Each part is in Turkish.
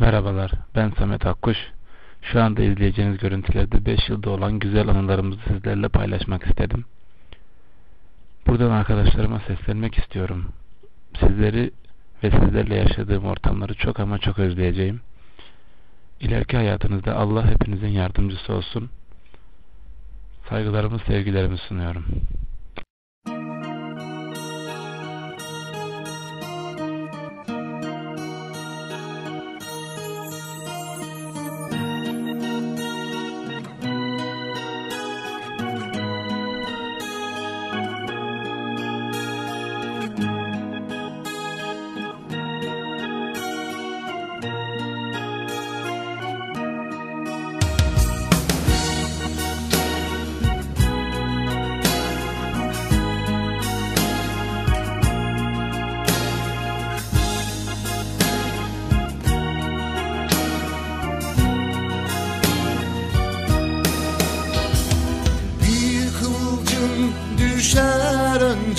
Merhabalar, ben Samet Akkuş. Şu anda izleyeceğiniz görüntülerde 5 yılda olan güzel anılarımızı sizlerle paylaşmak istedim. Buradan arkadaşlarıma seslenmek istiyorum. Sizleri ve sizlerle yaşadığım ortamları çok ama çok özleyeceğim. İleriki hayatınızda Allah hepinizin yardımcısı olsun. Saygılarımı, sevgilerimi sunuyorum.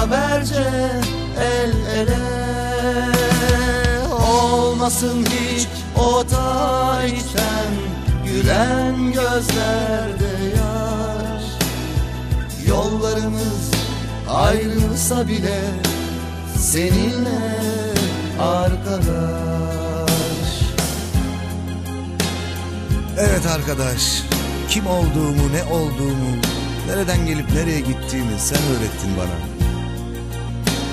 beraberce el ele. Olmasın hiç o taçten gülen gözlerde yaş. Yollarımız ayrılsa bile seninle arkadaş. Evet arkadaş, kim olduğumu, ne olduğumu, nereden gelip nereye gittiğimi sen öğrettin bana.